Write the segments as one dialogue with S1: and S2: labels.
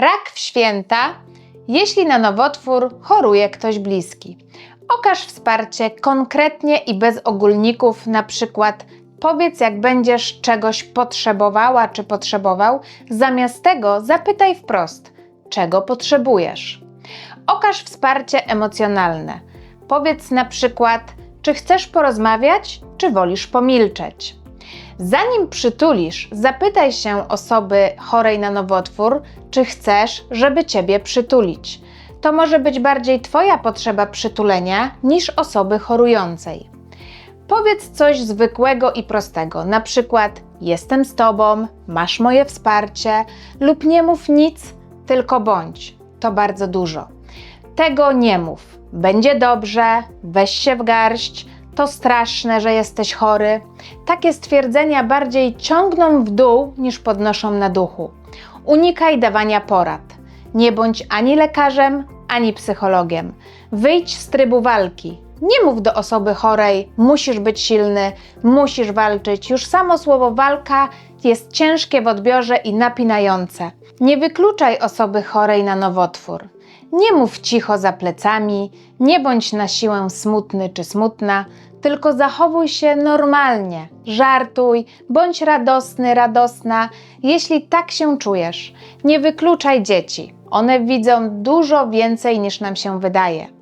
S1: Rak w święta, jeśli na nowotwór choruje ktoś bliski. Okaż wsparcie konkretnie i bez ogólników, na przykład powiedz, jak będziesz czegoś potrzebowała czy potrzebował, zamiast tego zapytaj wprost, czego potrzebujesz. Okaż wsparcie emocjonalne. Powiedz na przykład, czy chcesz porozmawiać, czy wolisz pomilczeć. Zanim przytulisz, zapytaj się osoby chorej na nowotwór, czy chcesz, żeby ciebie przytulić. To może być bardziej Twoja potrzeba przytulenia niż osoby chorującej. Powiedz coś zwykłego i prostego, na przykład jestem z Tobą, masz moje wsparcie, lub nie mów nic, tylko bądź. To bardzo dużo. Tego nie mów. Będzie dobrze, weź się w garść, to straszne, że jesteś chory. Takie stwierdzenia bardziej ciągną w dół niż podnoszą na duchu. Unikaj dawania porad. Nie bądź ani lekarzem, ani psychologiem. Wyjdź z trybu walki. Nie mów do osoby chorej, musisz być silny, musisz walczyć. Już samo słowo walka jest ciężkie w odbiorze i napinające. Nie wykluczaj osoby chorej na nowotwór. Nie mów cicho za plecami, nie bądź na siłę smutny czy smutna, tylko zachowuj się normalnie, żartuj, bądź radosny, radosna, jeśli tak się czujesz. Nie wykluczaj dzieci, one widzą dużo więcej niż nam się wydaje.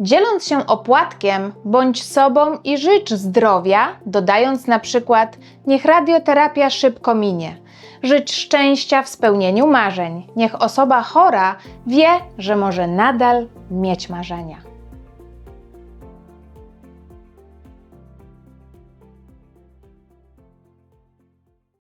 S1: Dzieląc się opłatkiem, bądź sobą i życz zdrowia, dodając na przykład: Niech radioterapia szybko minie. Życz szczęścia w spełnieniu marzeń. Niech osoba chora wie, że może nadal mieć marzenia.